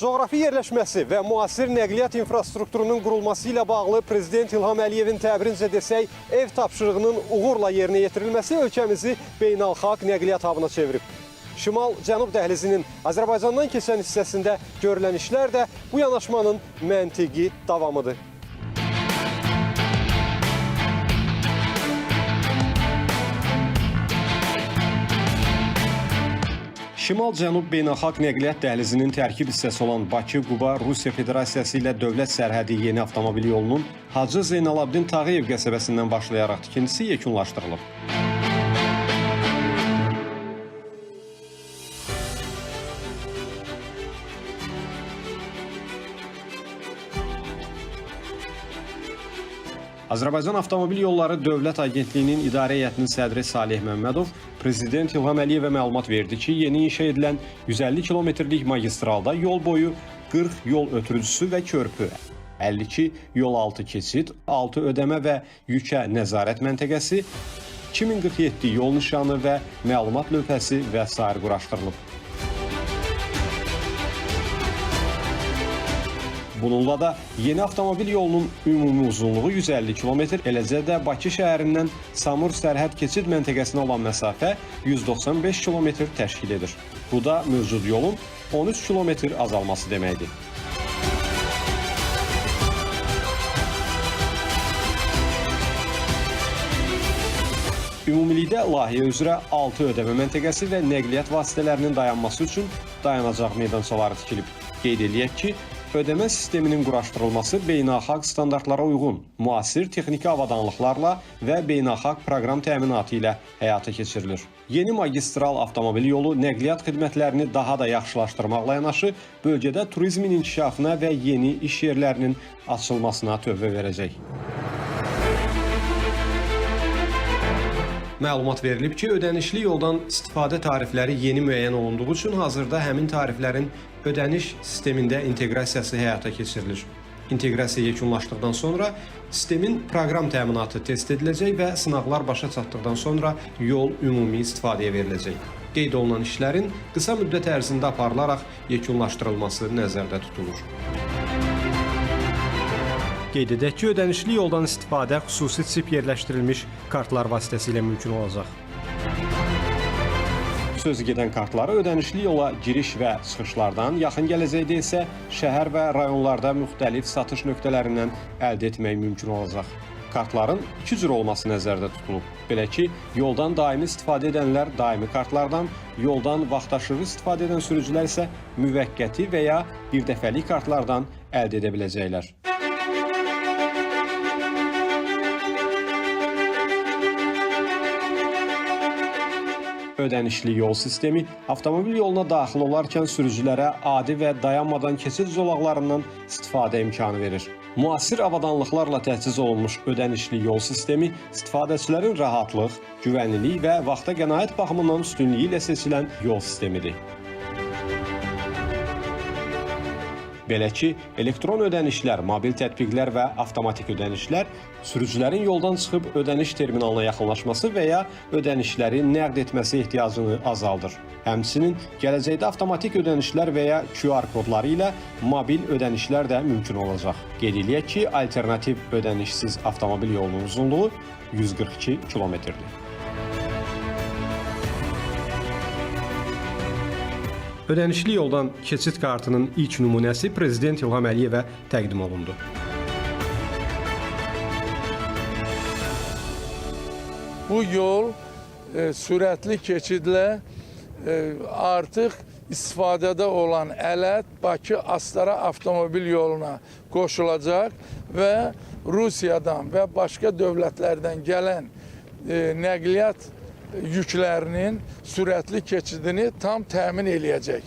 Coğrafi yerləşməsi və müasir nəqliyyat infrastrukturunun qurulması ilə bağlı Prezident İlham Əliyevin təbirincə desək, ev tapşırığının uğurla yerinə yetirilməsi ölkəmizi beynəlxalq nəqliyyat hubuna çevirib. Şimal-Cənub dəhlizinin Azərbaycandan keçən hissəsində görülən işlər də bu yanaşmanın məntiqi davamıdır. Şimal-Cənub beynəlxalq nəqliyyat dəhlizinin tərkib hissəsi olan Bakı-Quba Rusiya Federasiyası ilə dövlət sərhədi yeni avtomobil yolunun Hacı Zeynalabdin Tağıyev qəsəbəsindən başlayaraq tikintisi yekunlaşdırılıb. Azərbaycan Avtomobil Yolları Dövlət Agentliyinin İdarə Heyətinin sədri Salih Məmmədov Prezident İlham Əliyevə məlumat verdi ki, yeni inşa edilən 150 kilometrlik magistralda yol boyu 40 yol ötürücüsü və körpü, 52 yol altı keçid, 6 ödəmə və yükə nəzarət məntəqəsi, 2047 yol nişanı və məlumat lövhəsi və sair quraşdırılıb. Bununla da yeni avtomobil yolunun ümumi uzunluğu 150 km, eləcə də Bakı şəhərindən Samur sərhəd keçid məntəqəsinə olan məsafə 195 km təşkil edir. Bu da mövcud yolun 13 km azalması deməkdir. Ümumilikdə layihə üzrə 6 ödəmə məntəqəsi və nəqliyyat vasitələrinin dayanması üçün dayanacaq meydançaları tikilib. Qeyd eləyək ki, ödəmə sisteminin quraşdırılması beynəlxalq standartlara uyğun, müasir texniki avadanlıqlarla və beynəlxalq proqram təminatı ilə həyata keçirilir. Yeni magistral avtomobil yolu nəqliyyat xidmətlərini daha da yaxşılaşdırmaqla yanaşı, bölgədə turizmin inkişafına və yeni iş yerlərinin açılmasına tövbə verəcək. Məlumat verilib ki, ödənişli yoldan istifadə tarifləri yeni müəyyən olunduğu üçün hazırda həmin tariflərin ödəniş sistemində inteqrasiyası həyata keçirilir. İnteqrasiya yekunlaşdıqdan sonra sistemin proqram təminatı test ediləcək və sınaqlar başa çatdıqdan sonra yol ümumi istifadəyə veriləcək. Qeyd olunan işlərin qısa müddət ərzində aparılaraq yekunlaşdırılması nəzərdə tutulur. Qeyd edək ki, ödənişli yoldan istifadə xüsusi çip yerləşdirilmiş kartlar vasitəsilə mümkün olacaq. Sözü gedən kartları ödənişli yola giriş və çıxışlardan, yaxın gələcəkdə isə şəhər və rayonlarda müxtəlif satış nöqtələrindən əldə etmək mümkün olacaq. Kartların iki cür olması nəzərdə tutulub. Belə ki, yoldan daimi istifadə edənlər daimi kartlardan, yoldan vaxtaşırı istifadə edən sürücülər isə müvəqqəti və ya birdəfəlik kartlardan əldə edə biləcəklər. Ödənişli yol sistemi avtomobil yoluna daxil olarkən sürücülərə adi və dayanmadan keçid zolaqlarından istifadə imkanı verir. Müasir avadanlıqlarla təchiz olunmuş ödənişli yol sistemi istifadəçilərin rahatlıq, güvənlilik və vaxta qənaət baxımından üstünlüyü ilə seçilən yol sistemidir. Belə ki, elektron ödənişlər, mobil tətbiqlər və avtomatik ödənişlər sürücülərin yoldan çıxıb ödəniş terminalına yaxınlaşması və ya ödənişləri nəqd etməsi ehtiyacını azaldır. Həmçinin gələcəkdə avtomatik ödənişlər və ya QR kodları ilə mobil ödənişlər də mümkün olacaq. Qeyd eləyək ki, alternativ ödənişsiz avtomobil yolunun uzunluğu 142 kilometrdir. Ödənişli yoldan keçid kartının ilk nümunəsi Prezident İlham Əliyevə təqdim olundu. Bu yol e, sürətli keçidlə e, artıq istifadədə olan Ələt Bakı Astara avtomobil yoluna qoşulacaq və Rusiyadan və başqa dövlətlərdən gələn e, nəqliyyat yüklərinin sürətli keçidini tam təmin eləyəcək.